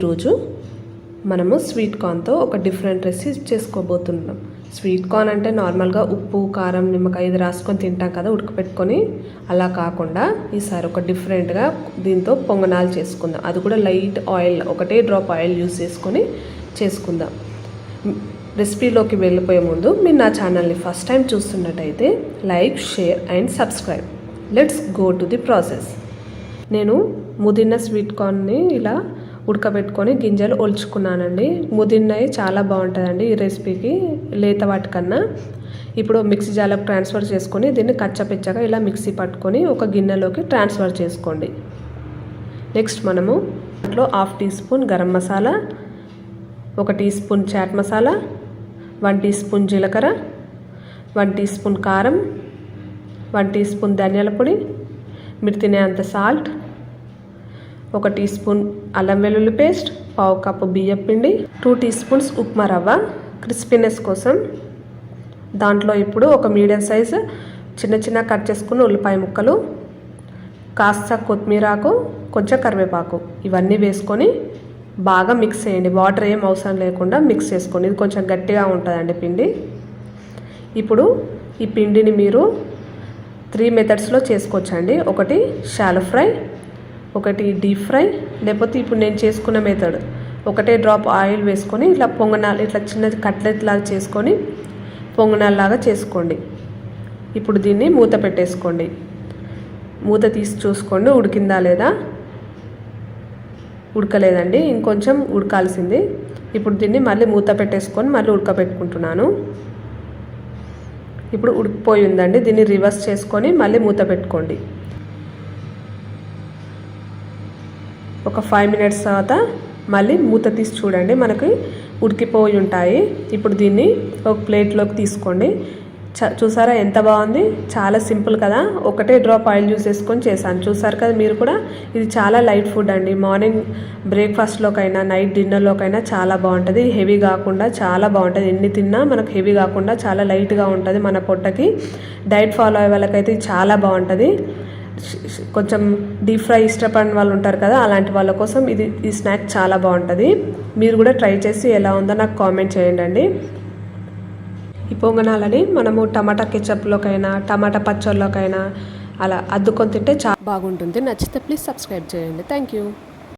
ఈరోజు మనము స్వీట్ కార్న్తో ఒక డిఫరెంట్ రెసిపీ చేసుకోబోతున్నాం. స్వీట్ కార్న్ అంటే నార్మల్గా ఉప్పు కారం నిమ్మకాయ ఇది రాసుకొని తింటాం కదా ఉడకపెట్టుకొని. అలా కాకుండా ఈసారి ఒక డిఫరెంట్గా దీంతో పొంగనాలు చేసుకుందాం. అది కూడా లైట్ ఆయిల్ ఒకటే డ్రాప్ ఆయిల్ యూస్ చేసుకొని చేసుకుందాం. రెసిపీలోకి వెళ్ళిపోయే ముందు మీరు నా ఛానల్ని ఫస్ట్ టైం చూస్తున్నట్టయితే like share and subscribe let's go to the process నేను ముదిన్న స్వీట్ కార్న్ని ఇలా ఉడకబెట్టుకొని గింజలు ఒలుచుకున్నానండి. ముదిన్నవి చాలా బాగుంటుందండి ఈ రెసిపీకి లేత వాటికన్నా ఇప్పుడు మిక్సీ జాలకు ట్రాన్స్ఫర్ చేసుకొని దీన్ని కచ్చపిచ్చగా ఇలా మిక్సీ పట్టుకొని ఒక గిన్నెలోకి ట్రాన్స్ఫర్ చేసుకోండి. నెక్స్ట్ మనము దాంట్లో half teaspoon garam masala ఒక teaspoon chaat masala one teaspoon జీలకర్ర వన్ టీ స్పూన్ కారం వన్ టీ స్పూన్ ధనియాల పొడి మీరు తినేంత సాల్ట్ ఒక టీ స్పూన్ అల్లం వెల్లుల్లి పేస్ట్ పావు కప్పు బియ్యం పిండి టూ టీ స్పూన్స్ ఉప్మా రవ్వ క్రిస్పీనెస్ కోసం. దాంట్లో ఇప్పుడు ఒక మీడియం సైజు చిన్న చిన్న కట్ చేసుకున్న ఉల్లిపాయ ముక్కలు కాస్త కొత్తిమీరాకు కొంచెం కరివేపాకు. ఇవన్నీ వేసుకొని బాగా మిక్స్ చేయండి. వాటర్ ఏం అవసరం లేకుండా మిక్స్ చేసుకోండి. ఇది కొంచెం గట్టిగా ఉంటుందండి పిండి. ఇప్పుడు ఈ పిండిని మీరు త్రీ మెథడ్స్లో చేసుకోవచ్చండి. ఒకటి షాలో ఫ్రై ఒకటి డీప్ ఫ్రై లేకపోతే ఇప్పుడు నేను చేసుకున్న మెథడ్ ఒకటే డ్రాప్ ఆయిల్ వేసుకొని ఇట్లా పొంగనాలు ఇట్లా చిన్న కట్లెట్ లాగా చేసుకొని పొంగనాల్లాగా చేసుకోండి. ఇప్పుడు దీన్ని మూత పెట్టేసుకోండి. మూత తీసి చూసుకోండి ఉడికిందా లేదా? ఉడకలేదండి ఇంకొంచెం ఉడకాల్సింది. ఇప్పుడు దీన్ని మళ్ళీ మూత పెట్టేసుకొని మళ్ళీ ఉడకబెట్టుకుంటున్నాను. ఇప్పుడు ఉడికిపోయి ఉందండి దీన్ని రివర్స్ చేసుకొని మళ్ళీ మూత పెట్టుకోండి. ఒక ఫైవ్ మినిట్స్ తర్వాత మళ్ళీ మూత తీసి చూడండి. మనకి ఉడికిపోయి ఉంటాయి. ఇప్పుడు దీన్ని ఒక ప్లేట్లోకి తీసుకోండి. చ చూసారా ఎంత బాగుంది? చాలా సింపుల్ కదా. ఒకటే డ్రాప్ ఆయిల్ యూస్ చేసుకొని చేశాను. చూసారు కదా మీరు కూడా? ఇది చాలా లైట్ ఫుడ్ అండి. మార్నింగ్ బ్రేక్ఫాస్ట్లోకైనా నైట్ డిన్నర్లోకైనా చాలా బాగుంటుంది. హెవీ కాకుండా చాలా బాగుంటుంది. ఎన్ని తిన్నా మనకు హెవీ కాకుండా చాలా లైట్గా ఉంటుంది మన పొట్టకి. డైట్ ఫాలో అయ్యే వాళ్ళకైతే చాలా బాగుంటుంది. కొంచెం డీప్ ఫ్రై ఇష్టపడిన వాళ్ళు ఉంటారు కదా అలాంటి వాళ్ళ కోసం ఇది ఈ స్నాక్ చాలా బాగుంటుంది. మీరు కూడా ట్రై చేసి ఎలా ఉందో నాకు కామెంట్ చేయండి అండి ఈ పొంగనాలని మనము టమాటా కెచప్లోకైనా టమాటా పచ్చళ్ళలోకైనా అలా అద్దుకొని తింటే చాలా బాగుంటుంది. నచ్చితే ప్లీజ్ సబ్స్క్రైబ్ చేయండి. Thank you